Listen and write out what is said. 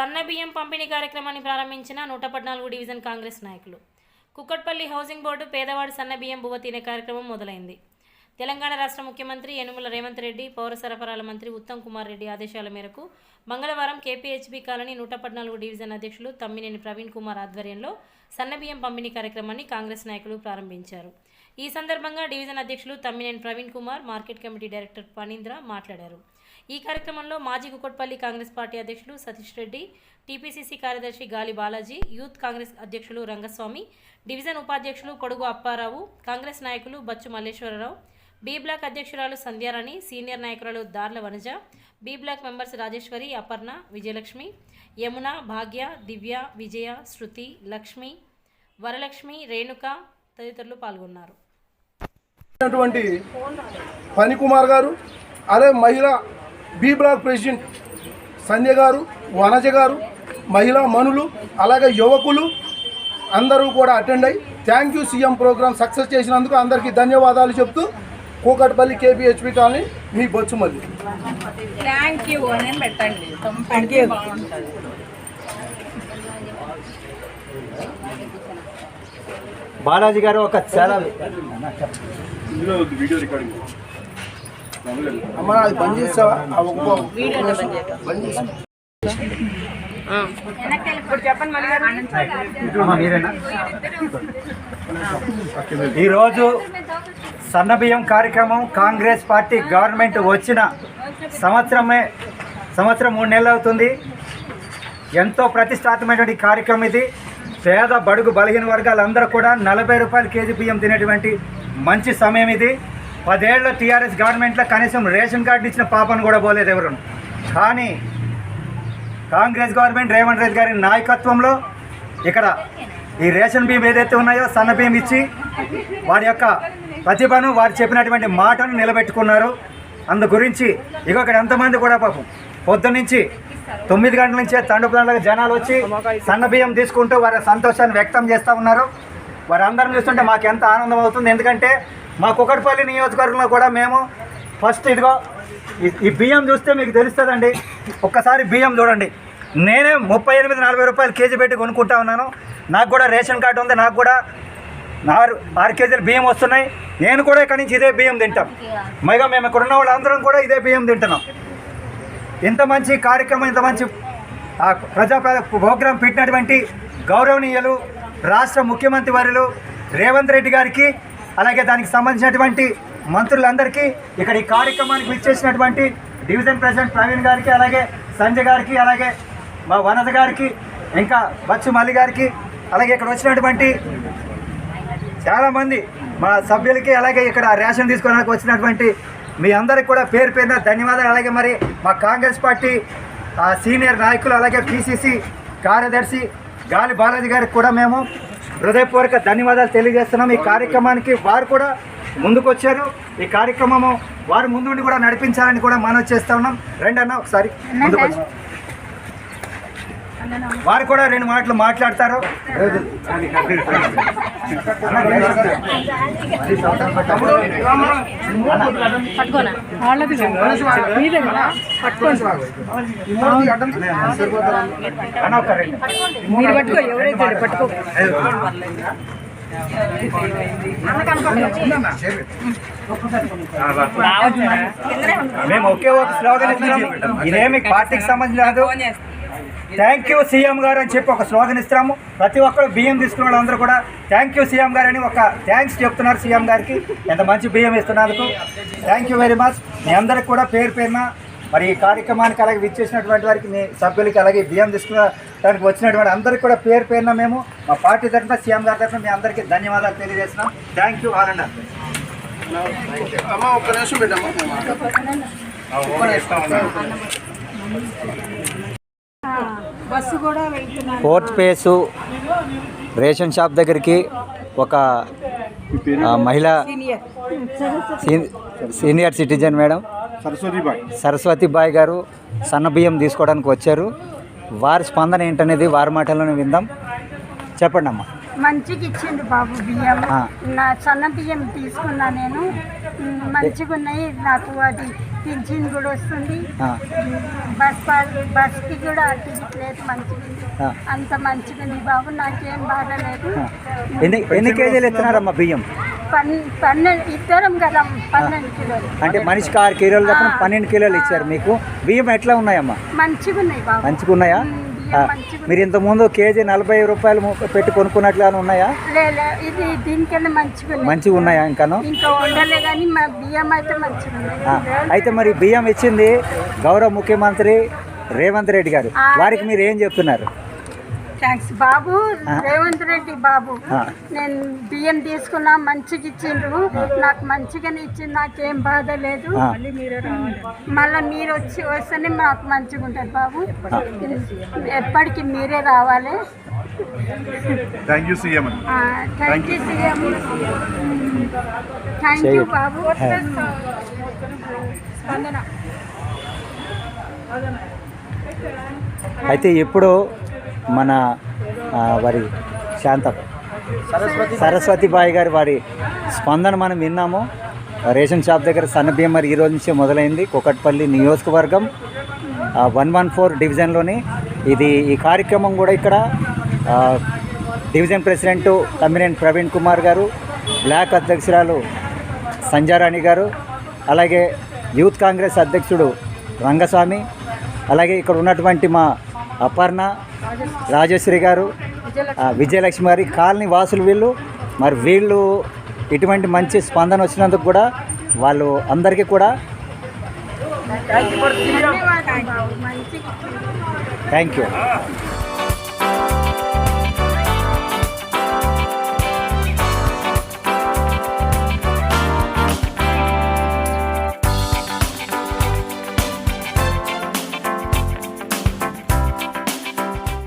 సన్న బియ్యం పంపిణీ కార్యక్రమాన్ని ప్రారంభించిన నూట పద్నాలుగు డివిజన్ కాంగ్రెస్ నాయకులు. కుక్కట్పల్లి హౌసింగ్ బోర్డు పేదవాడు సన్న బియ్యం బువ్వ తినే కార్యక్రమం మొదలైంది. తెలంగాణ రాష్ట్ర ముఖ్యమంత్రి యనుమల రేవంత్ రెడ్డి పౌర సరఫరాల మంత్రి ఉత్తమ్ కుమార్ రెడ్డి ఆదేశాల మేరకు మంగళవారం కేపీహెచ్బీ కాలనీ నూట పద్నాలుగు డివిజన్ అధ్యక్షులు తమ్మినేని ప్రవీణ్ కుమార్ ఆధ్వర్యంలో సన్నబియ్యం పంపిణీ కార్యక్రమాన్ని కాంగ్రెస్ నాయకులు ప్రారంభించారు. ఈ సందర్భంగా డివిజన్ అధ్యక్షులు Tammineni Praveen Kumar market committee director Panindra మాట్లాడారు. ఈ కార్యక్రమంలో మాజీ కుకట్పల్లి కాంగ్రెస్ పార్టీ అధ్యక్షులు సతీష్ రెడ్డి టీపీసీసీ కార్యదర్శి గాలి బాలాజీ యూత్ కాంగ్రెస్ అధ్యక్షులు రంగస్వామి డివిజన్ ఉపాధ్యక్షులు కొడుగు అప్పారావు కాంగ్రెస్ నాయకులు బచ్చు మల్లేశ్వరరావు బి బ్లాక్ అధ్యక్షురాలు సంధ్యారాణి సీనియర్ నాయకురాలు Darla Vanaja B block members Rajeshwari Aparna Vijayalakshmi Yamuna Bhagya Divya Vijaya Shruti Lakshmi Varalakshmi Renuka తదితరులు పాల్గొన్నారు. అయినటువంటి ఫణికుమార్ గారు అదే మహిళా బి బ్లాక్ ప్రెసిడెంట్ సంధ్య గారు వనజ గారు మహిళా మనులు అలాగే యువకులు అందరూ కూడా అటెండ్ అయ్యి thank you CM program success చేసినందుకు అందరికీ ధన్యవాదాలు చెప్తూ కూకట్పల్లి కేపీహెచ్పి కాలనీ మీ బొచ్చుమల్లి థ్యాంక్ యూ అని పెట్టండి. బాలాజీ గారు ఒక చాలా అమ్మ అది బంద్ చేస్తావా ఈరోజు సన్నబియ్యం కార్యక్రమం కాంగ్రెస్ పార్టీ గవర్నమెంట్ వచ్చిన సంవత్సరమే సంవత్సరం మూడు నెలలు అవుతుంది. ఎంతో ప్రతిష్టాత్మకమైనటువంటి కార్యక్రమం ఇది. పేద బడుగు బలహీన వర్గాలందరూ కూడా నలభై రూపాయల కేజీ బియ్యం తినేటువంటి మంచి సమయం ఇది. పదేళ్ళ టీఆర్ఎస్ గవర్నమెంట్లో కనీసం రేషన్ కార్డు ఇచ్చిన పాపను కూడా పోలేదు ఎవరు. కానీ కాంగ్రెస్ గవర్నమెంట్ రేవంత్ రెడ్డి గారి నాయకత్వంలో ఇక్కడ ఈ రేషన్ బియ్యం ఏదైతే ఉన్నాయో సన్న బియ్యం ఇచ్చి వారి యొక్క ప్రతిభను వారు చెప్పినటువంటి మాటను నిలబెట్టుకున్నారు. అందు గురించి ఇక ఇక్కడ ఎంతమంది కూడా పాపం పొద్దున్నుంచి తొమ్మిది గంటల నుంచే తండుపుదండలకు జనాలు వచ్చి సన్న బియ్యం తీసుకుంటూ వారి సంతోషాన్ని వ్యక్తం చేస్తూ ఉన్నారు. వారందరం చూస్తుంటే మాకు ఎంత ఆనందం అవుతుంది. ఎందుకంటే మా కుకట్పల్లి నియోజకవర్గంలో కూడా మేము ఫస్ట్ ఇదిగో ఈ- ఈ బియ్యం చూస్తే మీకు తెలుస్తుందండి. ఒక్కసారి బియ్యం చూడండి. నేనే ముప్పై ఎనిమిది నలభై రూపాయలు కేజీ పెట్టి కొనుక్కుంటా ఉన్నాను. నాకు కూడా రేషన్ కార్డు ఉంది. నాకు కూడా ఆరు ఆరు కేజీలు బియ్యం వస్తున్నాయి. నేను కూడా ఇక్కడి నుంచి ఇదే బియ్యం తింటాం. మైగా మేము ఇక్కడ ఉన్న వాళ్ళందరం కూడా ఇదే బియ్యం తింటున్నాం. ఇంత మంచి కార్యక్రమం ఇంత మంచి ప్రజా ప్రోగ్రాం పెట్టినటువంటి గౌరవనీయులు రాష్ట్ర ముఖ్యమంత్రి వర్యులు రేవంత్ రెడ్డి గారికి అలాగే దానికి సంబంధించినటువంటి మంత్రులందరికీ ఇక్కడ ఈ కార్యక్రమానికి విచ్చేసినటువంటి డివిజన్ ప్రెసిడెంట్ ప్రవీణ్ గారికి అలాగే సంజయ్ గారికి అలాగే మా వనద గారికి ఇంకా బచ్చు మల్లి గారికి అలాగే ఇక్కడ వచ్చినటువంటి చాలామంది మా సభ్యులకి అలాగే ఇక్కడ రేషన్ తీసుకోవడానికి వచ్చినటువంటి మీ అందరికి కూడా పేరు పేరున ధన్యవాదాలు. అలాగే మరి మా కాంగ్రెస్ పార్టీ ఆ, సీనియర్ నాయకులు అలాగే పిసిసి కార్యదర్శి గాలి బాలాజీ గారికి కూడా మేము హృదయపూర్వక ధన్యవాదాలు తెలియజేస్తున్నాం. ఈ కార్యక్రమానికి వారు కూడా ముందుకు వచ్చారు ఈ కార్యక్రమము వారు ముందుండి కూడా నడిపించాలని కూడా మనం చేస్తా ఉన్నాం. రండి అన్న ఒకసారి వారు కూడా రెండు మాటలు మాట్లాడతారు. మీరు పట్టుకో ఎవరైతే పట్టుకో. మేము ఒకే ఒక స్లోగన్ ఇదేమి పార్టీకి సంబంధించి థ్యాంక్ యూ సీఎం గారు అని చెప్పి ఒక స్లోగన్ ఇస్తున్నాము. ప్రతి ఒక్కరు బియ్యం తీసుకున్న వాళ్ళందరూ కూడా థ్యాంక్ యూ సీఎం గారు అని ఒక థ్యాంక్స్ చెప్తున్నారు సీఎం గారికి. ఎంత మంచి బియ్యం ఇస్తున్నందుకు. థ్యాంక్ యూ వెరీ మచ్ మీ అందరికి కూడా పేరు పేరున మరి ఈ కార్యక్రమానికి అలాగే విచ్చేసినటువంటి వారికి మీ సభ్యులకి అలాగే బియ్యం తీసుకున్నడానికి వచ్చినటువంటి అందరికీ కూడా పేరు పేరున మేము మా పార్టీ తరఫున సీఎం గారి తరఫున మీ అందరికీ ధన్యవాదాలు తెలియజేస్తున్నాం. Thank you all and all. అమ్మ ఒక్క నిమిషం పెట్టమ్మా. ఫోర్త్ పేసు రేషన్ షాప్ దగ్గరికి ఒక మహిళా senior. Citizen madam. Saraswati Bai. Saraswati Bai గారు సన్న బియ్యం తీసుకోవడానికి వచ్చారు. వారి స్పందన ఏంటనేది వారి మాటల్లోనే విందాం. చెప్పండి అమ్మా మంచిగా ఇచ్చిండు బాబు బియ్యం. నా సన్న బియ్యం తీసుకున్నా నేను. మంచిగా ఉన్నాయి నాకు అది పింఛన్ కూడా వస్తుంది. ఆ, బస్ బస్కి కూడా టికెట్ లేదు మంచిగా. ఆ. అంత మంచిగా ఉంది బాబు నాకేం బాధ లేదు. ఆ. ఎన్ని ఎన్ని కేజీలు ఎత్తున్నారమ్మా బియ్యం? పన్ పన్నెండు ఇద్దరం కదా పన్నెండు కిలోలు. అంటే మనిషికి ఆరు కిలోలు తప్ప పన్నెండు కిలోలు ఇచ్చారు. మీకు బియ్యం ఎట్లా ఉన్నాయమ్మా? మంచిగా ఉన్నాయి బాబు. మంచిగా ఉన్నాయా మీరు ఇంతకుముందు కేజీ నలభై రూపాయలు పెట్టి కొనుక్కున్నట్లు ఏమైనా ఉన్నాయా ఇది దీనికన్నా మంచిగా ఉన్నాయి మంచిగా ఉన్నాయా ఇంకాను? ఇంకా ఉండలే కానీ మా బియ్యం అయితే మంచిగా అయితే మరి బియ్యం ఇచ్చింది గౌరవ ముఖ్యమంత్రి రేవంత్ రెడ్డి గారు. వారికి మీరు ఏం చెప్తున్నారు? థ్యాంక్స్ బాబు. రేవంత్ రెడ్డి బాబు. నేను బియ్యం తీసుకున్నా మంచిగా ఇచ్చిండ్రు. నాకు మంచిగానే ఇచ్చింది నాకేం బాధ లేదు. మళ్ళీ మీరు వచ్చి వస్తేనే మాకు మంచిగా ఉంటుంది బాబు. ఎప్పటికీ మీరే రావాలి. Thank you CM thank you CM thank you. Babu. అయితే ఇప్పుడు మన వారి శాంత సరస్వతి బాయి గారి వారి స్పందన మనం విన్నాము. రేషన్ షాప్ దగ్గర సన్న బియ్యం మరి ఈ రోజు నుంచే మొదలైంది. కుకట్పల్లి నియోజకవర్గం వన్ వన్ ఫోర్ డివిజన్లోని ఇది ఈ కార్యక్రమం కూడా ఇక్కడ division president Tammineni Praveen Kumar garu block అధ్యక్షురాలు సంజారాణి గారు అలాగే యూత్ కాంగ్రెస్ అధ్యక్షుడు రంగస్వామి అలాగే ఇక్కడ ఉన్నటువంటి మా అపర్ణ రాజశ్రీ గారు విజయలక్ష్మి గారి కాలనీ వాసులు వీళ్ళు. మరి వీళ్ళు ఇటువంటి మంచి స్పందన వచ్చినందుకు కూడా వాళ్ళు అందరికీ కూడా థ్యాంక్ యూ